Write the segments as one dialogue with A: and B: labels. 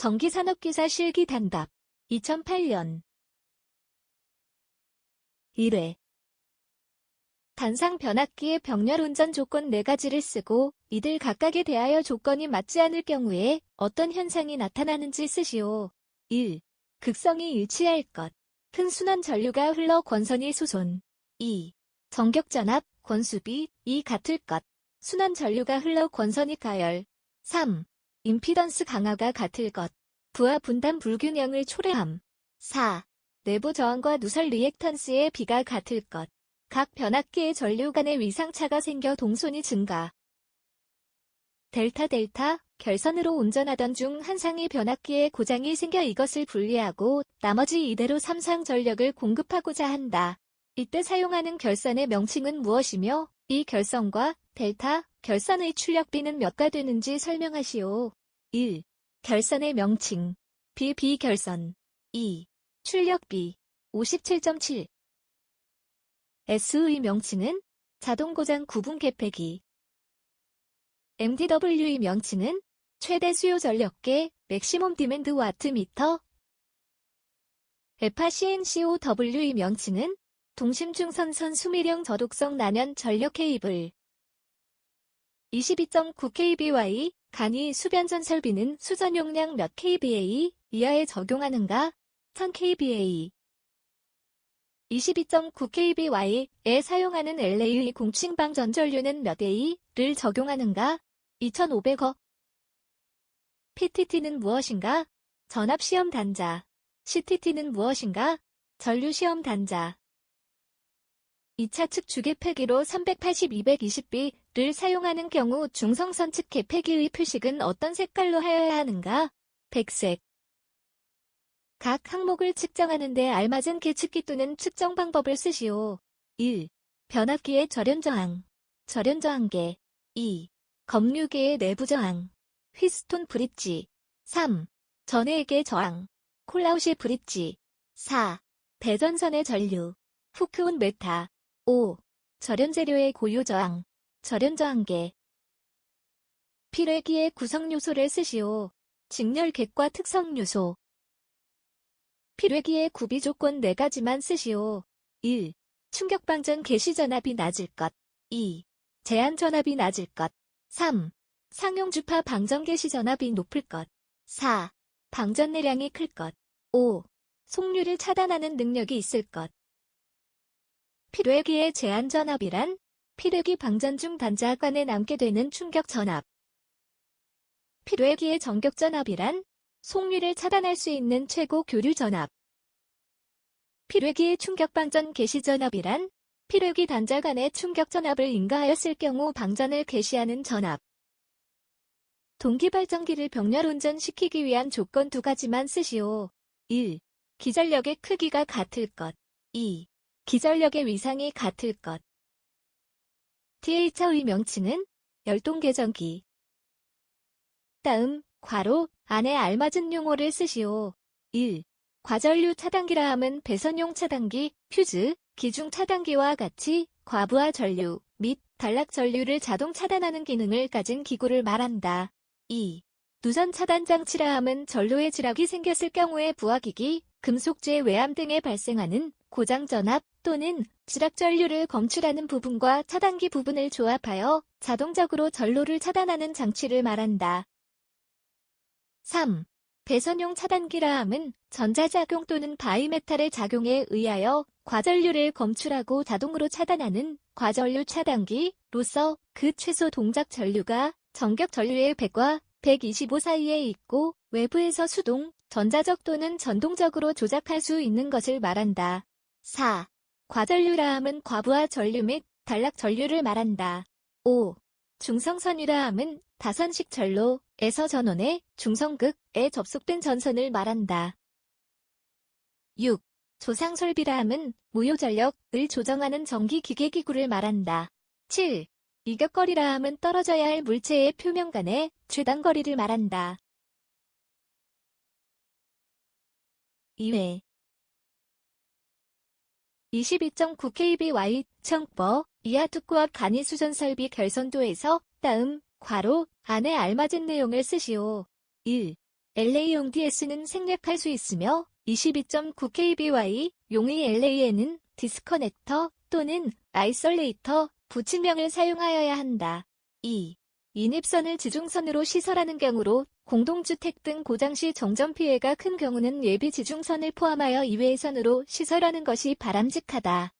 A: 전기산업기사 실기 단답 2008년 1회 단상 변압기의 병렬 운전 조건 4가지를 쓰고 이들 각각에 대하여 조건이 맞지 않을 경우에 어떤 현상이 나타나는지 쓰시오. 1. 극성이 일치할 것. 큰 순환 전류가 흘러 권선이 수손. 2. 정격전압, 권수비, 이 같을 것. 순환 전류가 흘러 권선이 가열. 3. 임피던스 강화가 같을 것. 부하 분단 불균형을 초래함. 4. 내부 저항과 누설 리액턴스의 비가 같을 것. 각 변압기의 전류 간의 위상차가 생겨 동손이 증가. 델타 델타 결선으로 운전하던 중 한 상의 변압기에 고장이 생겨 이것을 분리하고 나머지 이대로 삼상 전력을 공급하고자 한다. 이때 사용하는 결선의 명칭은 무엇이며 이 결선과 델타 결선의 출력비는 몇가 되는지 설명하시오. 1. 결선의 명칭 비 비결선 2. 출력비 57.7 S의 명칭은 자동고장 구분 개폐기 MDW의 명칭은 최대 수요 전력계 맥시멈 디맨드 와트미터 FRCNCOW의 명칭은 동심중선선 수미령 저독성 난연 전력 케이블 22.9kBY 간이 수변전 설비는 수전 용량 몇 kVA 이하에 적용하는가? 1000kVA 22.9kBy에 사용하는 LA 공칭방 전전류는 몇 A를 적용하는가? 2500억 PTT는 무엇인가? 전압시험 단자 CTT는 무엇인가? 전류시험 단자 2차 측 주계 폐기로 380, 220B를 사용하는 경우 중성선 측 개폐기의 표식은 어떤 색깔로 하여야 하는가? 백색. 각 항목을 측정하는 데 알맞은 계측기 또는 측정 방법을 쓰시오. 1. 변압기의 절연저항. 절연저항계. 2. 검류계의 내부저항. 휘스톤 브릿지. 3. 전해액의 저항. 콜라우시 브릿지. 4. 대전선의 전류. 후크운 메타. 5. 절연재료의 고유저항. 절연저항계. 필회기의 구성요소를 쓰시오. 직렬객과 특성요소. 필회기의 구비조건 4가지만 쓰시오. 1. 충격방전 개시전압이 낮을 것. 2. 제한전압이 낮을 것. 3. 상용주파 방전 개시전압이 높을 것. 4. 방전 내량이 클 것. 5. 속류를 차단하는 능력이 있을 것. 필회기의 제한전압이란 필회기 방전 중 단자 간에 남게 되는 충격전압. 필회기의 정격전압이란 속류를 차단할 수 있는 최고 교류전압. 필회기의 충격방전 개시전압이란 필회기 단자 간의 충격전압을 인가하였을 경우 방전을 개시하는 전압. 동기발전기를 병렬 운전시키기 위한 조건 두 가지만 쓰시오. 1. 기전력의 크기가 같을 것. 2. 기전력의 위상이 같을 것. TH의 명칭은 열동계전기. 다음, 괄호, 안에 알맞은 용어를 쓰시오. 1. 과전류 차단기라 함은 배선용 차단기, 퓨즈, 기중 차단기와 같이 과부하 전류 및 단락 전류를 자동 차단하는 기능을 가진 기구를 말한다. 2. 누선 차단 장치라 함은 전로에 지락이 생겼을 경우에 부하기기, 금속재 외암 등에 발생하는 고장 전압 또는 지락 전류를 검출하는 부분과 차단기 부분을 조합하여 자동적으로 전로를 차단하는 장치를 말한다. 3. 배선용 차단기라 함은 전자작용 또는 바이메탈의 작용에 의하여 과전류를 검출하고 자동으로 차단하는 과전류 차단기로서 그 최소 동작 전류가 정격 전류의 100과 125 사이에 있고 외부에서 수동, 전자적 또는 전동적으로 조작할 수 있는 것을 말한다. 4. 과전류라 함은 과부하 전류 및 단락 전류를 말한다. 5. 중성선유라 함은 다선식 전로에서 전원에 중성극에 접속된 전선을 말한다. 6. 조상설비라 함은 무효전력을 조정하는 전기기계기구를 말한다. 7. 이격거리라 함은 떨어져야 할 물체의 표면 간의 최단거리를 말한다. 2회 22.9kby 청법 이하 특구업 간이 수전 설비 결선도에서 다음 괄호 안에 알맞은 내용을 쓰시오. 1. LA용 DS는 생략할 수 있으며 22.9kby 용의 LA에는 디스커넥터 또는 아이솔레이터 부침명을 사용하여야 한다. 2. 인입선을 지중선으로 시설하는 경우로 공동주택 등 고장 시 정전 피해가 큰 경우는 예비 지중선을 포함하여 이외의 선으로 시설하는 것이 바람직하다.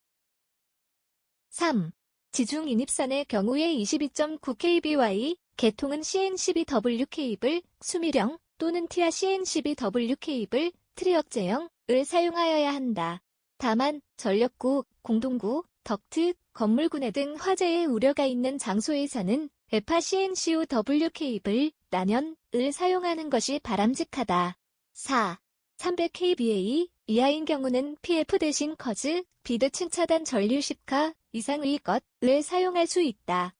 A: 3. 지중 인입선의 경우에 22.9kby 개통은 CN12W 케이블, 수미령 또는 티아 CN12W 케이블, 트리역제형을 사용하여야 한다. 다만 전력구, 공동구, 덕트, 건물군해 등 화재의 우려가 있는 장소에서는 에파 CNCOW 케이블, 난연을 사용하는 것이 바람직하다. 4. 300kVA 이하인 경우는 PF 대신 커즈, 비드층 차단 전류 10카 이상의 것을 사용할 수 있다.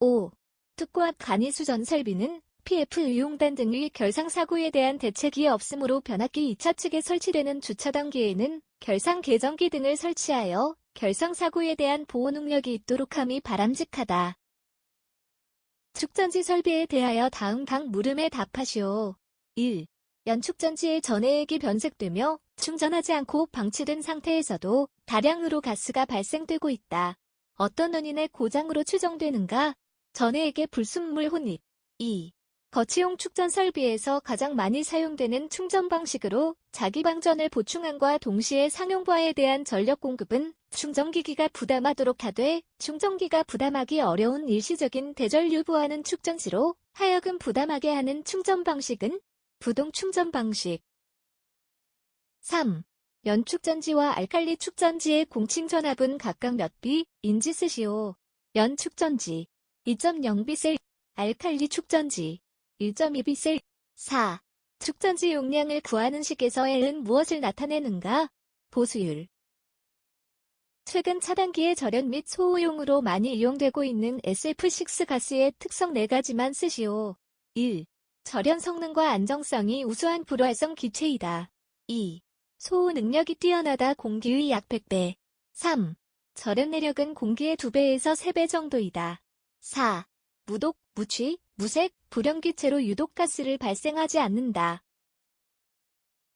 A: 5. 특고압 간이수 전 설비는 PF 의용단 등의 결상 사고에 대한 대책이 없으므로 변압기 2차 측에 설치되는 주차단기에는 결상 개정기 등을 설치하여 결상 사고에 대한 보호 능력이 있도록 함이 바람직하다. 축전지 설비에 대하여 다음 각 물음에 답하시오. 1. 연축전지의 전해액이 변색되며 충전하지 않고 방치된 상태에서도 다량으로 가스가 발생되고 있다. 어떤 원인의 고장으로 추정되는가? 전해액의 불순물 혼입. 2. 거치용 축전 설비에서 가장 많이 사용되는 충전 방식으로 자기 방전을 보충함과 동시에 상용부하에 대한 전력 공급은 충전기기가 부담하도록 하되 충전기가 부담하기 어려운 일시적인 대전류 부하는 축전지로 하여금 부담하게 하는 충전 방식은 부동 충전 방식. 3. 연축전지와 알칼리 축전지의 공칭 전압은 각각 몇 비 인지 쓰시오. 연축전지 2.0비셀, 알칼리 축전지 1.2비셀. 4. 축전지 용량을 구하는 식에서 L은 무엇을 나타내는가? 보수율. 최근 차단기의 절연 및 소호용으로 많이 이용되고 있는 SF6 가스의 특성 4가지만 쓰시오. 1. 절연 성능과 안정성이 우수한 불활성 기체이다. 2. 소호 능력이 뛰어나다 공기의 약 100배. 3. 절연 내력은 공기의 2배에서 3배 정도이다. 4. 무독, 무취, 무색, 불연기체로 유독 가스를 발생하지 않는다.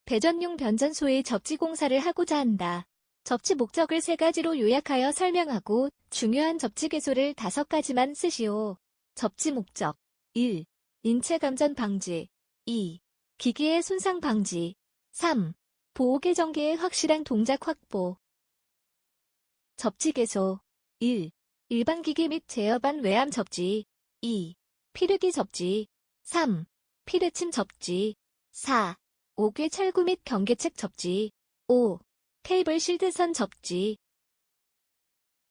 A: 배전용 변전소의 접지 공사를 하고자 한다. 접지 목적을 세 가지로 요약하여 설명하고 중요한 접지 개소를 다섯 가지만 쓰시오. 접지 목적 1. 인체 감전 방지 2. 기기의 손상 방지 3. 보호 계정기의 확실한 동작 확보 접지 개소 1. 일반 기기 및 제어반 외암 접지 2. 피르기 접지 3. 피르침 접지 4. 옥외 철구 및 경계책 접지 5. 케이블 실드선 접지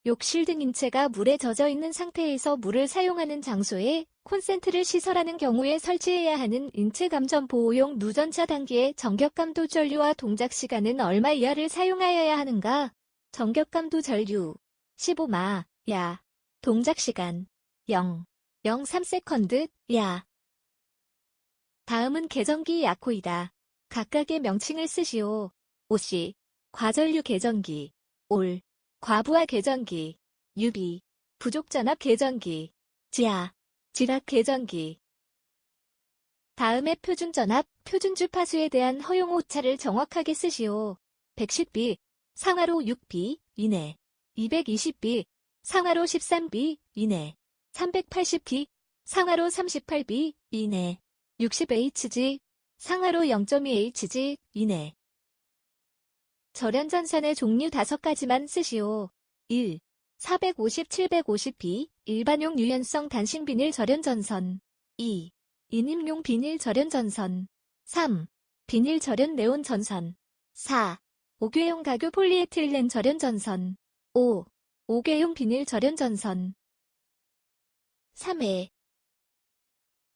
A: 욕실 등 인체가 물에 젖어 있는 상태에서 물을 사용하는 장소에 콘센트를 시설하는 경우에 설치해야 하는 인체 감전 보호용 누전차 단기의 정격감도 전류와 동작 시간은 얼마 이하를 사용하여야 하는가? 정격감도 전류 15마 야 동작 시간 0 0.3세컨드, 야. 다음은 계정기 약호이다. 각각의 명칭을 쓰시오. 오씨, 과전류 계정기, 올, 과부하 계정기, 유비, 부족전압 계정기, 지하, 지락 계정기. 다음에 표준전압, 표준주파수에 대한 허용 오차를 정확하게 쓰시오. 110B, 상하로 6B, 이내. 220B, 상하로 13B, 이내. 380B, 상하로 38B 이내, 60Hg, 상하로 0.2Hg 이내. 절연전선의 종류 5가지만 쓰시오. 1. 450, 750B 일반용 유연성 단신 비닐 절연전선 2. 인임용 비닐 절연전선 3. 비닐 절연 네온 전선 4. 5궤용 가교 폴리에틸렌 절연전선 5. 5궤용 비닐 절연전선 3회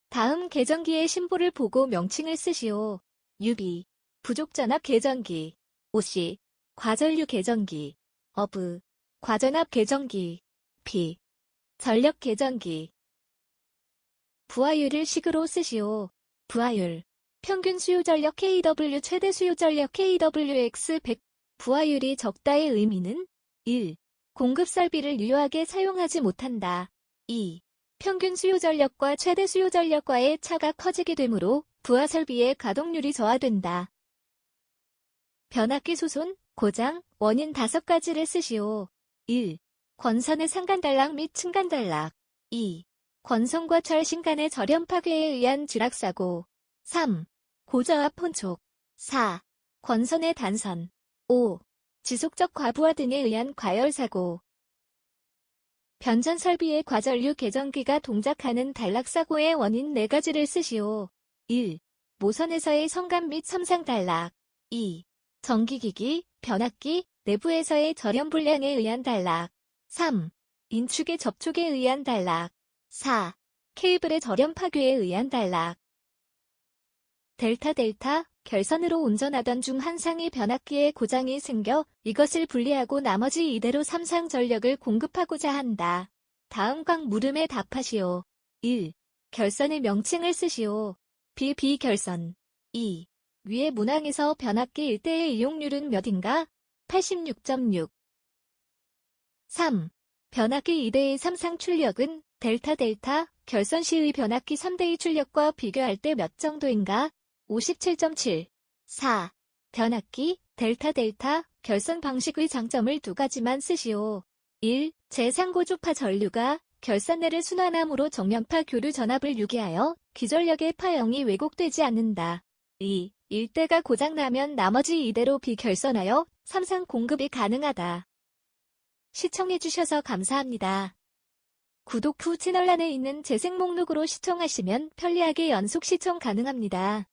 A: 다음 계정기의 심보를 보고 명칭을 쓰시오. 유비, 부족전압 계정기, 오씨, 과전류 계정기, 어브, 과전압 계정기, 피, 전력 계정기. 부하율을 식으로 쓰시오. 부하율, 평균 수요 전력 KW 최대 수요 전력 KWX 100 부하율이 적다의 의미는 1. 공급 설비를 유효하게 사용하지 못한다. 2. 평균 수요 전력과 최대 수요 전력과의 차가 커지게 되므로 부하 설비의 가동률이 저하된다. 변압기 소손, 고장, 원인 다섯 가지를 쓰시오. 1. 권선의 상간단락 및 층간단락 2. 권선과 철 신간의 저렴 파괴에 의한 쥐락사고 3. 고저압 혼촉 4. 권선의 단선 5. 지속적 과부하 등에 의한 과열사고 변전 설비의 과전류 개전기가 동작하는 단락사고의 원인 4가지를 쓰시오. 1. 모선에서의 성감 및 섬상 단락 2. 전기기기, 변압기, 내부에서의 절연 불량에 의한 단락 3. 인축의 접촉에 의한 단락 4. 케이블의 절연 파괴에 의한 단락 델타 델타 결선으로 운전하던 중 한 상의 변압기에 고장이 생겨 이것을 분리하고 나머지 이대로 삼상 전력을 공급하고자 한다. 다음 각 물음에 답하시오. 1. 결선의 명칭을 쓰시오. 비 비결선 2. 위의 문항에서 변압기 일대의 이용률은 몇인가? 86.6 3. 변압기 2대의 삼상 출력은 델타 델타 결선 시의 변압기 3대의 출력과 비교할 때 몇 정도인가? 57.7 4. 변압기 델타 델타 결선 방식의 장점을 두 가지만 쓰시오. 1. 제상고주파 전류가 결선내를 순환함으로 정면파 교류 전압을 유기하여 기전력의 파형이 왜곡되지 않는다. 2. 일대가 고장나면 나머지 이대로 비결선하여 삼상 공급이 가능하다. 시청해주셔서 감사합니다. 구독 후 채널란에 있는 재생 목록으로 시청하시면 편리하게 연속 시청 가능합니다.